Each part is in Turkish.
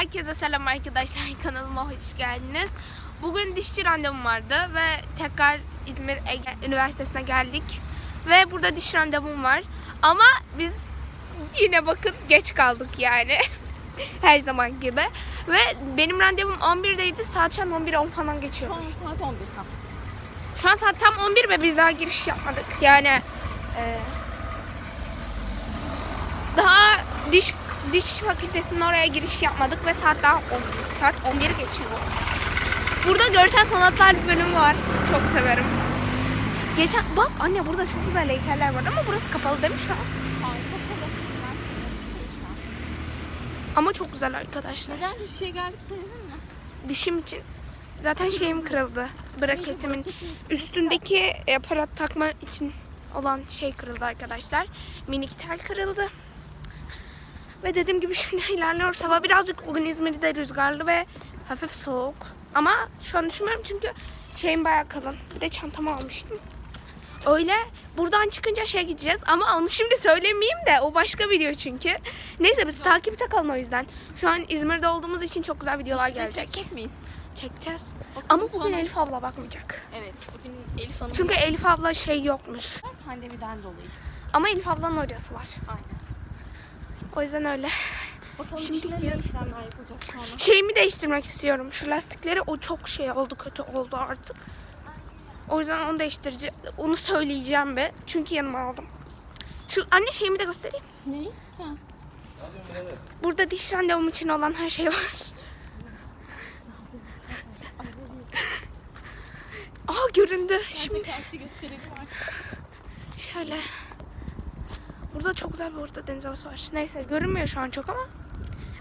Herkese selam arkadaşlar. Kanalıma hoş geldiniz. Bugün dişçi randevum vardı ve tekrar İzmir Ege Üniversitesi'ne geldik. Ve burada diş randevum var. Ama biz yine bakın geç kaldık yani. Her zaman gibi. Ve benim randevum 11'deydi. Saat şu an 11'e 10 falan geçiyor. Şu an saat 11 tam. Şu an saat tam 11 ve biz daha giriş yapmadık. Yani e, daha diş diş fakültesinin oraya giriş yapmadık ve saat daha 11. Saat 11 geçiyor. Burada görsel sanatlar bölümü var. Çok severim. Geçen bak anne burada çok güzel heykeller var ama burası kapalı değil mi şu an? Ama çok güzel arkadaşlar. Neden bir şeye geldik söyledin mi? Dişim için. Zaten şeyim kırıldı. Braketimin üstündeki aparat takma için olan şey kırıldı arkadaşlar. Minik tel kırıldı. Ve dediğim gibi şimdi ilerliyoruz. Hava birazcık bugün İzmir'de rüzgarlı ve hafif soğuk. Ama şu an düşünmüyorum çünkü şeyim bayağı kalın. Bir de çantamı almıştım. Öyle buradan çıkınca şey gideceğiz ama onu şimdi söylemeyeyim de o başka video çünkü. Neyse biz takipte kalın o yüzden. Şu an İzmir'de olduğumuz için çok güzel videolar İşte gelecek. çekecek miyiz? Çekeceğiz. Bakalım Ama bugün sonra- Elif abla bakmayacak. Evet. Bugün Elif Hanım Çünkü Elif abla şey yokmuş. pandemiden dolayı. Ama Elif ablanın hocası var. Aynen. O yüzden öyle. Bakalım Şimdi gidiyoruz. Şeyimi değiştirmek istiyorum. Şu lastikleri o çok şey oldu kötü oldu artık. O yüzden onu değiştireceğim. Onu söyleyeceğim be. Çünkü yanıma aldım. Şu anne şeyimi de göstereyim. Neyi? Ha. Burada diş randevum için olan her şey var. Aa göründü. Şimdi Şimdi. Şöyle. Burada çok güzel bir orta deniz havası var. Neyse görünmüyor şu an çok ama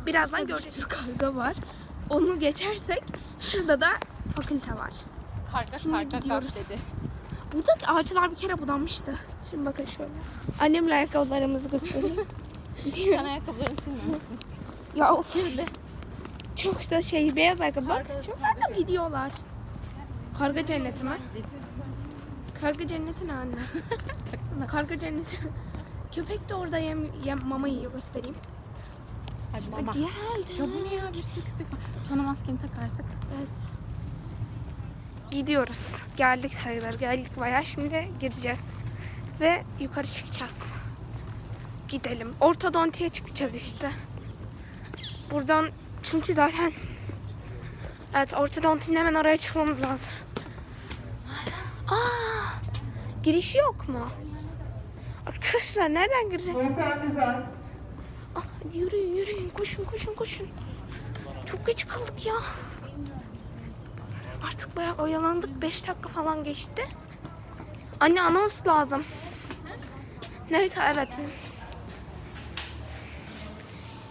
birazdan göreceğiz. Bir karga var. Onu geçersek şurada da fakülte var. Karga Şimdi karga gidiyoruz. dedi. Buradaki ağaçlar bir kere budanmıştı. Şimdi bakın şöyle. Annemle ayakkabılarımızı göstereyim. Sen ayakkabılarını silmiyorsun. ya of Kirli. çok da şey beyaz ayakkabı. Bak çok da gidiyorlar. Karga cenneti mi? Karga cenneti ne anne? Baksana. Karga cenneti. Köpek de orada yem, yem mama yiyor göstereyim. Hadi mama. geldi. Ya bu ne ya bir sürü köpek var. Tuana maskeni tak artık. Evet. Gidiyoruz. Geldik sayılır. Geldik bayağı. Şimdi gideceğiz. Ve yukarı çıkacağız. Gidelim. Ortodontiye çıkacağız işte. Buradan çünkü zaten Evet ortodontinin hemen oraya çıkmamız lazım. Aa, girişi yok mu? Arkadaşlar nereden gireceğim? Ah, hadi yürüyün yürüyün koşun koşun koşun. Çok geç kaldık ya. Artık bayağı oyalandık. 5 dakika falan geçti. Anne anons lazım. Neyse evet biz.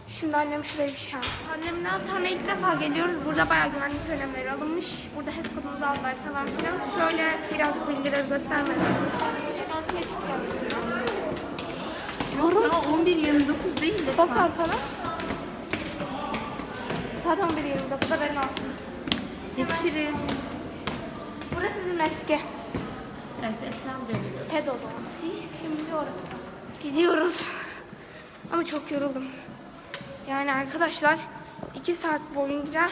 Şimdi annem şuraya bir şey almış. Annemden sonra ilk defa geliyoruz. Burada bayağı güvenlik önlemleri alınmış. Burada HES kodumuzu aldılar falan filan. Şöyle birazcık bilgileri göstermedim. Ortaya çıkacağız şimdi. Yorum 11.29 değil de Bak arkana. Saat 11.29'da haberin olsun. Yetişiriz. Burası bizim eski Evet Eslem dönüyor. pedodonti. Şimdi orası. Gidiyoruz. Ama çok yoruldum. Yani arkadaşlar iki saat boyunca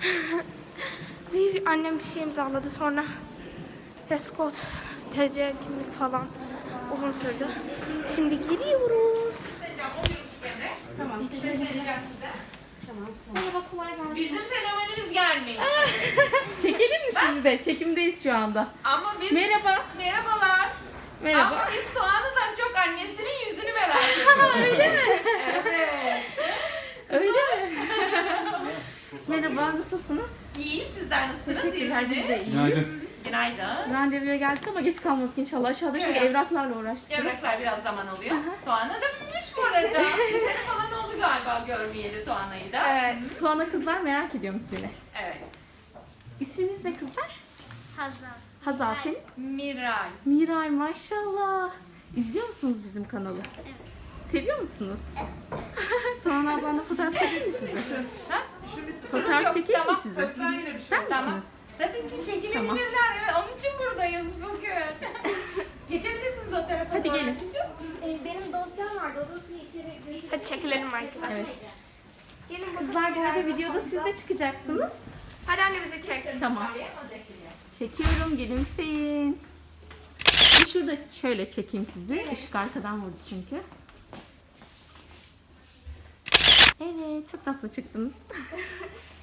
bir annem bir şey imzaladı sonra Reskot, TC kimlik falan uzun sürdü. Şimdi giriyoruz. Merhaba kolay gelsin. Bizim fenomenimiz gelmiş. Çekelim mi sizi de? Çekimdeyiz şu anda. Ama biz Merhaba. merhabalar. Merhaba. Ama biz Soğan'dan çok annesinin yüzünü merak ediyoruz. Öyle mi? Evet. Öyle mi? Merhaba, nasılsınız? İyi sizler nasılsınız? Teşekkürler, biz de iyiyiz. Günaydın. Randevuya geldik ama geç kalmadık inşallah. Aşağıda çünkü Evet. evraklarla uğraştık. Evraklar biraz zaman alıyor. Tuana da binmiş bu arada. Bir sene falan oldu galiba görmeyeli Tuana'yı da. Evet. Tuana kızlar merak ediyorum seni. Evet. İsminiz ne kızlar? Hazal. Hazal senin? Miray. Miray maşallah. İzliyor musunuz bizim kanalı? Evet. Seviyor musunuz? Tuana ablanla fotoğraf çekeyim mi size? Ha? Fotoğraf çekeyim mi tamam. size? Sen yine bir şey. İster Tamam. Tabii ki çekilebilirler. Tamam. Evet, onun için buradayız bugün. Geçebilirsiniz o tarafa Hadi doğru. gelin. Benim dosyam vardı. O dosyayı içeri Hadi çekilelim arkadaşlar. Evet. Gelin Kızlar bu arada videoda siz de çıkacaksınız. Hadi anne bizi çek. Tamam. Çekiyorum gülümseyin. Bir şurada şöyle çekeyim sizi. Işık arkadan vurdu çünkü. Evet çok tatlı çıktınız.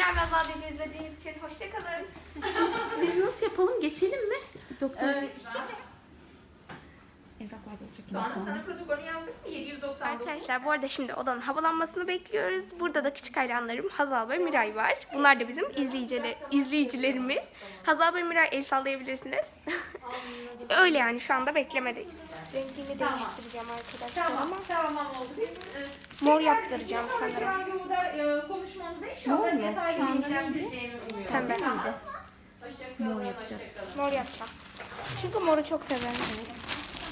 Teşekkür ederiz Miray ve Azal bizi izlediğiniz için. Hoşçakalın. Biz nasıl yapalım geçelim mi? Doktor. Ee, şimdi Evraklar gelecek. Doğan'a sana protokolü yazdık mı? 799. Arkadaşlar bu arada şimdi odanın havalanmasını bekliyoruz. Burada da küçük hayranlarım Hazal ve Miray var. Bunlar da bizim izleyiciler, izleyicilerimiz. Hazal ve Miray el sallayabilirsiniz. Öyle yani şu anda beklemedeyiz. Rengini değiştireceğim arkadaşlar Tamam, ama tamam oldu. Biz e, mor yaptıracağım sanırım. e, konuşmamızda Mor inşallah mu? detaylı Şu anda bilgilendireceğimi umuyorum. Pembe. Hoşçakalın. Mor yapacağız. Mor yapacağım. Çünkü moru çok severim.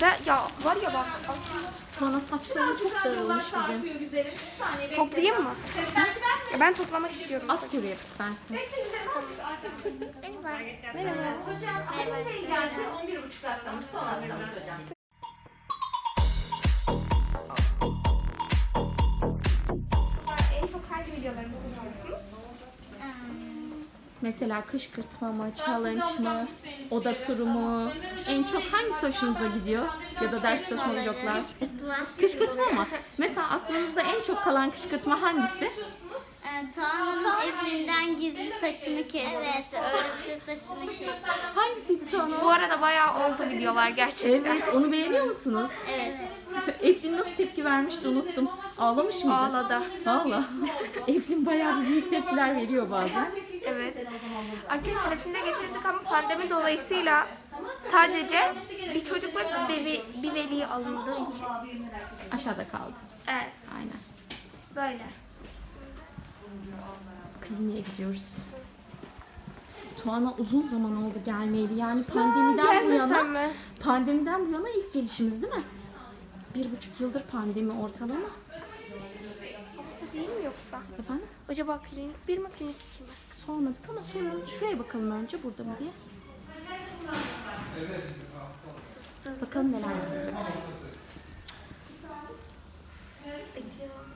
Ve ya var ya bak aslında Sonra saçları çok dağılmış bugün. Sarkıyor güzelim. Bir saniye bekle. toplayayım mı? Ya ben toplamak istiyorum. Kuru yap. Bekle güzelim. azıcık. Merhaba. Hocam Bey geldi. 11.30 hastamız. Son hastamız hocam. Mesela kışkırtma mı, challenge mı, oda turu mu? En çok hangisi hoşunuza gidiyor? Ya da ders çalışma vloglar? Kışkırtma mı? Mesela aklınızda en çok kalan kışkırtma hangisi? Ee, Tuana'nın Eflin'den gizli saçını kesmesi, örgüde saçını kesmesi. Hangisiydi Tuana? Bu arada bayağı oldu videolar gerçekten. Evet, onu beğeniyor musunuz? Evet. Eflin nasıl tepki vermişti unuttum. Ağlamış mıydı? Ağladı. Valla. Eflin bayağı bir büyük tepkiler veriyor bazen. Evet. Arkadaşlar filmde getirdik ama pandemi dolayısıyla sadece bir çocuk ve bir, bir, bir veli alındığı için. Aşağıda kaldı. Evet. Aynen. Böyle. Kliniğe gidiyoruz. Tuana uzun zaman oldu gelmeyeli. Yani pandemiden bu yana, mi? pandemiden bu yana ilk gelişimiz değil mi? Bir buçuk yıldır pandemi ortalama. Değil mi yoksa? Efendim? Acaba klinik bir mi klinik iki mi? Sormadık ama soralım. Şuraya bakalım önce burada mı diye. Bakalım neler yapacak. Bekliyorum.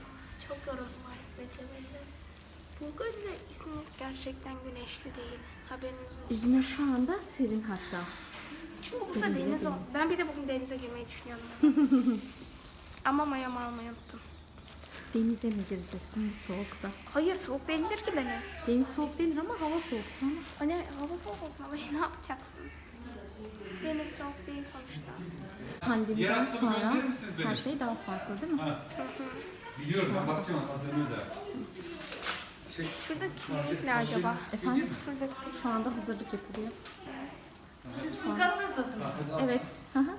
Çok yoruldum artık beklemekte. Bugün de İzmir gerçekten güneşli değil. Haberiniz olsun. İzmir şu anda serin hatta. Çünkü burada deniz değil. ol. Ben bir de bugün denize girmeyi düşünüyorum. Ama mayamı almayı unuttum. Denize mi gireceksin bu soğukta? Hayır soğuk değildir ki deniz. Deniz soğuk değil ama hava soğuk. Tamam. Hani hava soğuk olsun ama ne yapacaksın? Deniz soğuk değil sonuçta. Pandemiden Yarasını sonra gönderir misiniz beni? her şey daha farklı değil mi? Ha. Biliyorum ben bakacağım hazırlığı da. Şey, Şurada klinik ne acaba? Efendim? Şurada Şu anda hazırlık yapılıyor. Siz Furkan'ın hastasınız. Evet. Hı hı.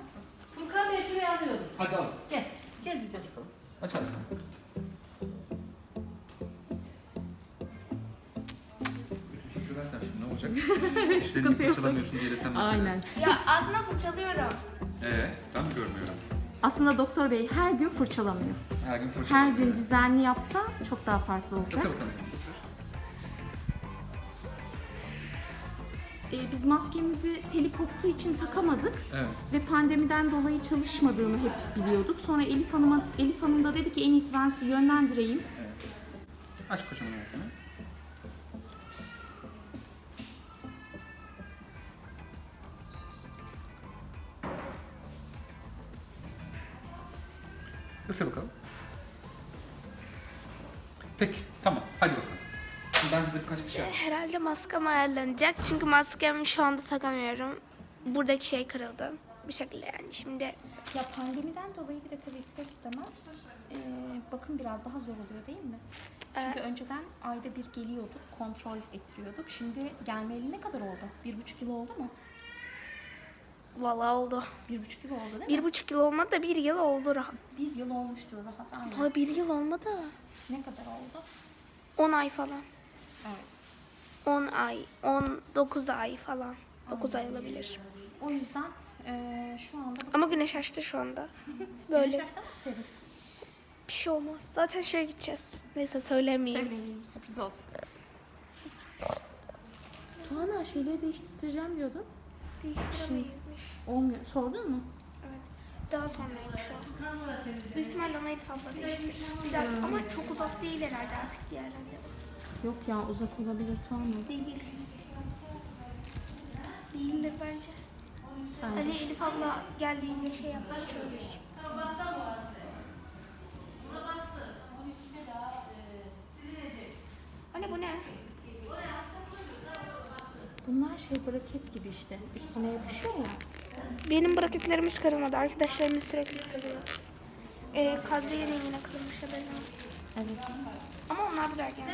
Furkan Bey şuraya alıyorum. Hadi al. Gel. Gel güzel bakalım. Aç hadi. Olacak? Sıkıntı yok. fırçalamıyorsun diye de sen mesela. Aynen. Ya ağzına fırçalıyorum. Ee, ben mi görmüyorum? Aslında doktor bey her gün fırçalamıyor. Her gün Her gün düzenli yapsa çok daha farklı olacak. Kısa bakalım. Kısa. Ee, biz maskemizi teli koptuğu için takamadık Evet. ve pandemiden dolayı çalışmadığını hep biliyorduk. Sonra Elif Hanım'a Elif Hanım da dedi ki en iyisi ben sizi yönlendireyim. Aç kocaman ağzını. Isır bakalım. Peki, tamam. Hadi bakalım. Şimdi ben size birkaç bir şey yapayım. Herhalde maskem ayarlanacak çünkü maskemi şu anda takamıyorum. Buradaki şey kırıldı. Bir şekilde yani şimdi Ya pandemiden dolayı bir de tabii ister istemez e, bakım biraz daha zor oluyor değil mi? Çünkü önceden ayda bir geliyorduk, kontrol ettiriyorduk. Şimdi gelmeyeli ne kadar oldu? Bir buçuk yıl oldu mu? Vallahi oldu. Bir buçuk yıl oldu değil mi? Bir buçuk yıl olmadı da bir yıl oldu rahat. Bir yıl olmuştur rahat aynen. Ha bir yıl olmadı. Ne kadar oldu? 10 ay falan. Evet. 10 ay, 19 ay falan. 9 ay olabilir. O yüzden e, şu anda Ama güneş açtı şu anda. böyle Böyle mı serin? bir şey olmaz. Zaten şeye gideceğiz. Neyse söylemeyeyim. Söylemeyeyim sürpriz olsun. Tuana şeyleri değiştireceğim diyordun. Değiştiremeyizmiş. Olmuyor. Sordun mu? Evet. Daha sonraymış o. Büyük ihtimalle ona Elif abla. Bir dakika ama çok uzak değil herhalde artık diğer randevu. Yok ya uzak olabilir tamam mı? Değil. Değildir bence. Bence. Hani Elif abla geldiğinde şey yapmış şöyle. Anne bu ne? Bunlar şey braket gibi işte. Üstüne yapışıyor ya. Benim braketlerim hiç kırılmadı. Arkadaşlarımın sürekli kırılıyor. Ee, Kadriye'nin yine kırılmış haberin olsun. Evet. Ama onlar birer geldi.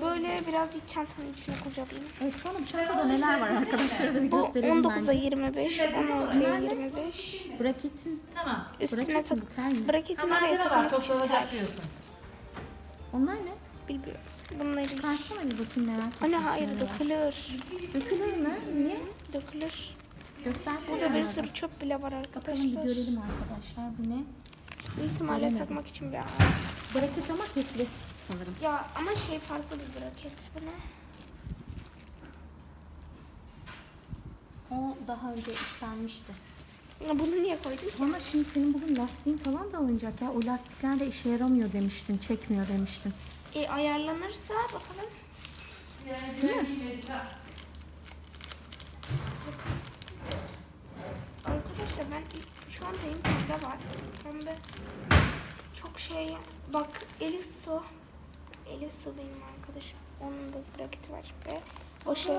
Böyle birazcık çantanın içine kurcalayayım. Evet şu bu çantada neler var arkadaşlara da bir Bu gösterelim 19'a bence. 25, 16'ya 25. Braketin Tamam. Üstüne Braket mi, tak. mi? Braketin oraya malzeme var. takmak için onlar ne? Bilmiyorum. Bunları Çıkarsana bir bakayım merak ettim. Anne hayır var. dökülür. Dökülür mü? Niye? Dökülür. Göstersene. Burada bir sürü çöp bile var Bakalım bir arkadaşlar. görelim arkadaşlar. Bu ne? Büyük ihtimalle takmak için bir Braket ama tekli sanırım. Ya ama şey farklı bir braket bu ne? O daha önce istenmişti. Bunu niye koydun? Sonra şimdi senin bugün lastiğin falan da alınacak ya. O lastikler de işe yaramıyor demiştin. Çekmiyor demiştin. E, ayarlanırsa bakalım. Arkadaşlar ben ilk- şu an benim pembe var. Pembe çok şey bak Elif Su Elif Su benim arkadaşım. Onun da braketi var ve o şey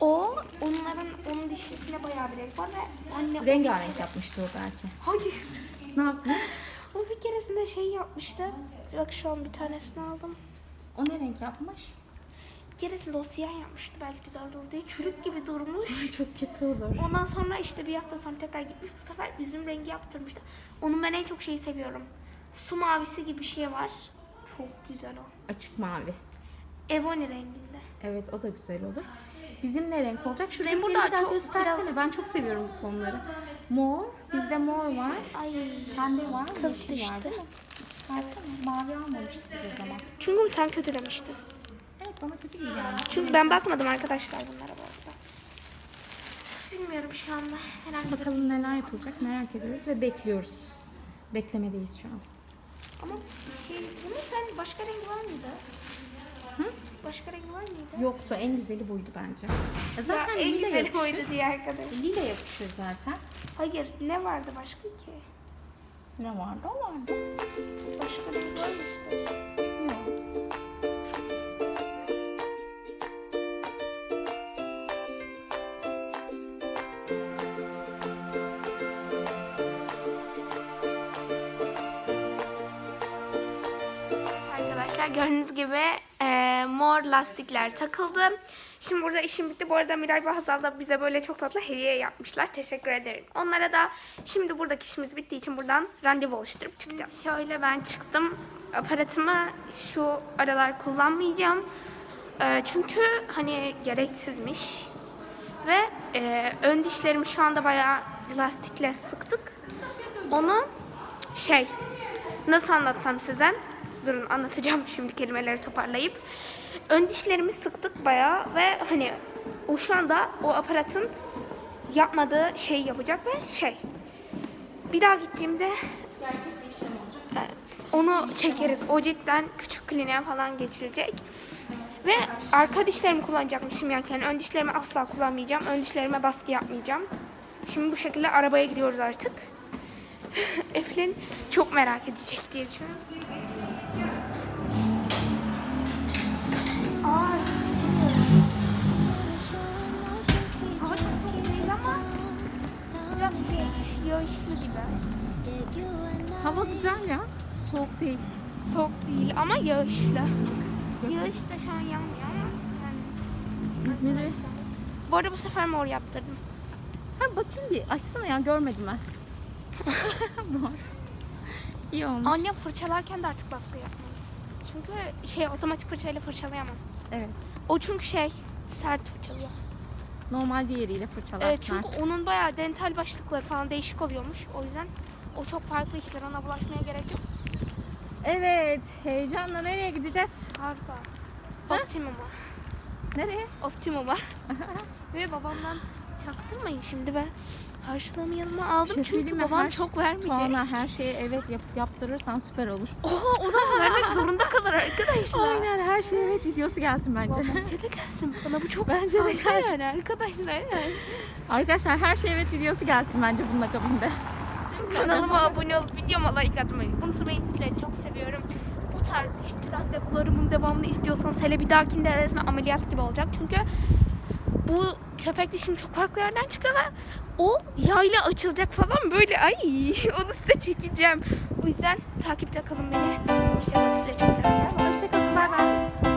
o onların onun dişlisine bayağı bir renk var ve anne Rengarenk yapmıştı o belki. Hayır. Ne yapmış? O bir keresinde şey yapmıştı. Bak şu an bir tanesini aldım. O ne renk yapmış? Bir keresinde o siyah yapmıştı belki güzel durur diye. Çürük gibi durmuş. Çok kötü olur. Ondan sonra işte bir hafta sonra tekrar gitmiş. Bu sefer üzüm rengi yaptırmıştı. Onun ben en çok şeyi seviyorum. Su mavisi gibi bir şey var. Çok güzel o. Açık mavi. Evoni renginde. Evet o da güzel olur. Bizim ne renk olacak? Şu Bizim renkleri burada bir daha çok- göstersene. biraz- Ben çok seviyorum bu tonları. Mor. Bizde mor var. Ay. Pembe var. Kız yeşil var düştü. değil mi? Çıkarsana. Mavi almamıştık biz o zaman. Çünkü sen kötülemiştin. Evet bana kötü gibi geldi. Çünkü ben bakmadım arkadaşlar bunlara bu arada. Bilmiyorum şu anda. Herhangi bir... Bakalım neler yapılacak merak ediyoruz ve bekliyoruz. Beklemedeyiz şu an. Ama şey, bunun sen başka rengi var mıydı? Hı? Başka rengi var mıydı? Yoktu en güzeli buydu bence. Ya Ya Zaten en lila güzeli yapışır. oydu diye arkadaş. Lila yapışır zaten. Hayır ne vardı başka ki? Ne vardı o vardı. Başka renk var mı işte? Yok. Arkadaşlar gördüğünüz gibi e, mor lastikler takıldı. Şimdi burada işim bitti. Bu arada Miray ve Hazal da bize böyle çok tatlı hediye yapmışlar. Teşekkür ederim. Onlara da şimdi buradaki işimiz bittiği için buradan randevu oluşturup çıkacağız. Şöyle ben çıktım. Aparatımı şu aralar kullanmayacağım. E, çünkü hani gereksizmiş. Ve e, ön dişlerimi şu anda bayağı lastikle sıktık. Onu şey nasıl anlatsam size? Durun anlatacağım şimdi kelimeleri toparlayıp. Ön dişlerimi sıktık bayağı ve hani o şu anda o aparatın yapmadığı şey yapacak ve şey bir daha gittiğimde Evet, onu çekeriz. O cidden küçük kliniğe falan geçirecek. Ve arka dişlerimi kullanacakmışım yani ön dişlerimi asla kullanmayacağım. Ön dişlerime baskı yapmayacağım. Şimdi bu şekilde arabaya gidiyoruz artık. Eflin çok merak edecek diye düşünüyorum. Yağışlı gibi. Hava güzel ya. Soğuk değil. Soğuk değil ama yağışlı. Yağış da şu an yağmıyor ama yani. İzmir'i... Bu arada bu sefer mor yaptırdım. Ha bakayım bir açsana ya görmedim ben. Var. İyi olmuş. Anne fırçalarken de artık baskı yapmalıyız. Çünkü şey otomatik fırçayla fırçalayamam. Evet. O çünkü şey sert fırçalıyor. Normal diğeriyle fırçalar. Evet çünkü sert. onun bayağı dental başlıkları falan değişik oluyormuş. O yüzden o çok farklı işler. Ona bulaşmaya gerek yok. Evet. Heyecanla nereye gideceğiz? Harika. Optimum'a. Nereye? Optimum'a. Ve babamdan çaktırmayın şimdi ben Harçlığımı yanıma aldım şey çünkü babam Her- çok vermeyecek. Tuana her şeyi evet yap, yaptırırsan süper olur. Oha o zaman vermek zorunda kalır arkadaşlar. Aynen her şey evet videosu gelsin bence. Bence de gelsin bana bu çok Bence de gelsin. yani arkadaşlar. Arkadaşlar her şey evet videosu gelsin bence bunun akabinde. Kanalıma abone olup videoma like atmayı unutmayın. Sizleri çok seviyorum. Bu tarz işte randevularımın devamını istiyorsanız hele bir dahakinde resmen ameliyat gibi olacak. Çünkü bu köpek dişim çok farklı yerden çıkıyor ve o yayla açılacak falan böyle ay onu size çekeceğim. O yüzden takipte kalın beni. Hoşçakalın sizleri çok seviyorum. Hoşçakalın bay bay.